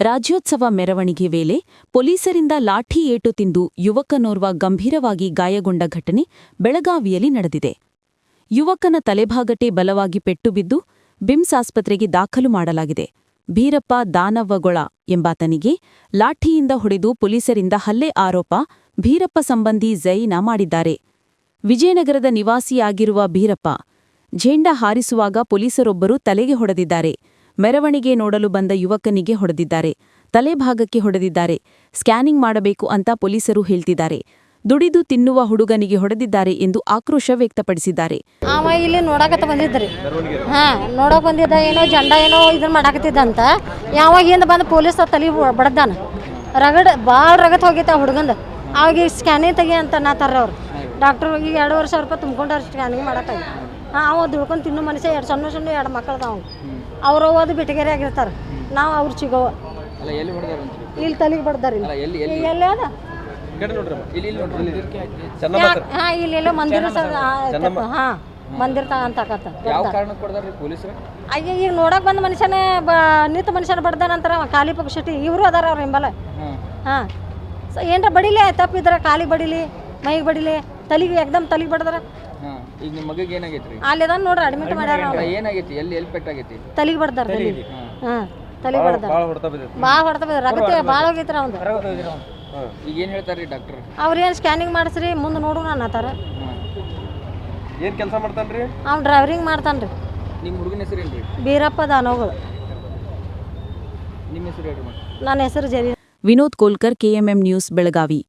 ರಾಜ್ಯೋತ್ಸವ ಮೆರವಣಿಗೆ ವೇಳೆ ಪೊಲೀಸರಿಂದ ಲಾಠಿ ಏಟು ತಿಂದು ಯುವಕನೋರ್ವ ಗಂಭೀರವಾಗಿ ಗಾಯಗೊಂಡ ಘಟನೆ ಬೆಳಗಾವಿಯಲ್ಲಿ ನಡೆದಿದೆ. ಯುವಕನ ತಲೆಭಾಗಟೆ ಬಲವಾಗಿ ಪೆಟ್ಟು ಬಿದ್ದು ಬಿಮ್ಸ್ ಆಸ್ಪತ್ರೆಗೆ ದಾಖಲು ಮಾಡಲಾಗಿದೆ. ಭೀರಪ್ಪ ದಾನವ್ವಗೊಳ ಎಂಬಾತನಿಗೆ ಲಾಠಿಯಿಂದ ಹೊಡೆದು ಪೊಲೀಸರಿಂದ ಹಲ್ಲೆ ಆರೋಪ ಭೀರಪ್ಪ ಸಂಬಂಧಿ ಜೈನ ಮಾಡಿದ್ದಾರೆ. ವಿಜಯನಗರದ ನಿವಾಸಿಯಾಗಿರುವ ಭೀರಪ್ಪ ಝೇಂಡಾ ಹಾರಿಸುವಾಗ ಪೊಲೀಸರೊಬ್ಬರು ತಲೆಗೆ ಹೊಡೆದಿದ್ದಾರೆ. ಮೆರವಣಿಗೆ ನೋಡಲು ಬಂದ ಯುವಕನಿಗೆ ಹೊಡೆದಿದ್ದಾರೆ. ತಲೆಭಾಗಕ್ಕೆ ಹೊಡೆದಿದ್ದಾರೆ. ಸ್ಕ್ಯಾನಿಂಗ್ ಮಾಡಬೇಕು ಅಂತ ಪೊಲೀಸರು ಹೇಳ್ತಿದ್ದಾರೆ. ದುಡಿದು ತಿನ್ನುವ ಹುಡುಗನಿಗೆ ಹೊಡೆದಿದ್ದಾರೆ ಎಂದು ಆಕ್ರೋಶ ವ್ಯಕ್ತಪಡಿಸಿದ್ದಾರೆ. ಅವ ಇಲ್ಲಿ ನೋಡಕತ್ತ ಬಂದಿದ್ರಿ. ಹಾಂ, ನೋಡಕ್ ಬಂದಿದ್ದ ಏನೋ ಜಂಡ ಏನೋ ಇದನ್ನ ಮಾಡಾಕತ್ತಿದ್ದಂತ ಯಾವಾಗ ಹಿಂದೆ ಬಂದು ಪೊಲೀಸ್ ತಲೆ ಬಡ್ದಾನ. ರಗಡ, ಭಾಳ ರಗತ್ ಹೋಗೈತೆ ಆ ಹುಡುಗಂದ. ಅವಾಗ ಸ್ಕ್ಯಾನಿಂಗ್ ತೆಗಿ ಅಂತ ನಾ ಅವ್ರು. ಡಾಕ್ಟರ್ ಹೋಗಿ ಎರಡುವರೆ ಸಾವಿರ ರೂಪಾಯಿ ತುಂಬಿಕೊಂಡ್ರೆ ಸ್ಕ್ಯಾನಿಂಗ್ ಮಾಡಕ್ಕೆ ಅವ ದುಡ್ಕೊಂಡು ತಿನ್ನೋ ಮನುಷ್ಯ ಎರಡು ಸಣ್ಣ ಸಣ್ಣ ಎರಡು ಮಕ್ಕಳು ಅದಾವ ಅವರು ಓದು ಬಿಟಗೆರೆ ಆಗಿರ್ತಾರೆ. ನಾವು ಅವ್ರು ಸಿಗೋವ ಇಲ್ಲಿ ತಲೆಗೆ ಬಡ್ದಾರ ಅಲ್ಲ ಎಲ್ಲಿ ಎಲ್ಲಿ? ಇಲ್ಲಿ ಎಲ್ಲಿ ಅದ? ಇಲ್ಲಿ ಇಲ್ಲಿ ನೋಡ್ರಿ ಹಾಂ ಇಲ್ಲಿ ಎಲ್ಲೋ ಮಂದಿರ ಹಾಂ ಮಂದಿರ ಪೊಲೀಸರು? ಅಯ್ಯ ಈಗ ನೋಡಕ್ ಬಂದ ಮನುಷ್ಯನೇ ಬ ನಿಂತ ಮನುಷ್ಯನ ಬಡ್ದಾನಂತಾರ ಅವ ಖಾಲಿ ಪಕ್ಷಟಿ. ಇವರು ಅದಾರ ಅವ್ರ ಹಿಂಬಲ. ಹಾಂ. ಸೊ ಏನರ ಬಡಿಲಿ ತಪ್ಪಿದ್ರ ಕಾಲಿಗೆ ಬಡಿಲಿ ಮೈಗೆ ಬಡಿಲಿ ತಲೆಗೆ ಎಕ್ದಮ್ ತಲೆಗೆ ಬಡ್ದಾರ. ಈಗ ನಿಮ್ಮ ಮಗಗೆ ಏನಾಗೈತ್ರಿ? ಅಲ್ಲಿ ಅದಾನ ನೋಡ್ರಿ ಅಡ್ಮಿಟ್ ಮಾಡ್ಯಾರ ಅಲ್ಲ, ಏನಾಗೈತಿ? ಎಲ್ಲಿ ಎಲ್ಲಿ ಪೆಟ್ಟಾಗೈತಿ ತಲೆಗೆ ಬಡ್ದಾರ ತಲೆಗೆ ಹಾಂ. ತಲೆಗೆ ಬಡ್ದಾರ ಭಾಳ ಹೊಡ್ತಾ ಬಿದ್ದ ರಗತೆ ಭಾಳ ಹೋಗೈತ್ರ ಅವ್ನು ಈಗ ಏನು ಹೇಳ್ತಾರ್ರಿ ಡಾಕ್ಟರ್ ಅವ್ರೇನು ಸ್ಕ್ಯಾನಿಂಗ್ ಮಾಡಿಸ್ರಿ ಮುಂದೆ ನೋಡೋಣ ಅನ್ನತ್ತಾರ. ಏನು ಕೆಲಸ ಮಾಡ್ತಾನ್ರಿ? ಅವ್ನು ಡ್ರೈವರಿಂಗ್ ಮಾಡ್ತಾನ್ರಿ. ನಿಮ್ಮ ಹುಡುಗನ ಹೆಸರೇನ್ರಿ ಬೀರಪ್ಪ ದಾನೋಗಳು. ನಿಮ್ಮ ಹೆಸರು ಹೇಳ್ರಿ ಮತ್ತೆ. ನನ್ನ ಹೆಸರು ಜರಿ ವಿನೋದ್ ಕೋಲ್ಕರ್ ಕೆಎಂಎಂ ನ್ಯೂಸ್ ಬೆಳಗಾವಿ.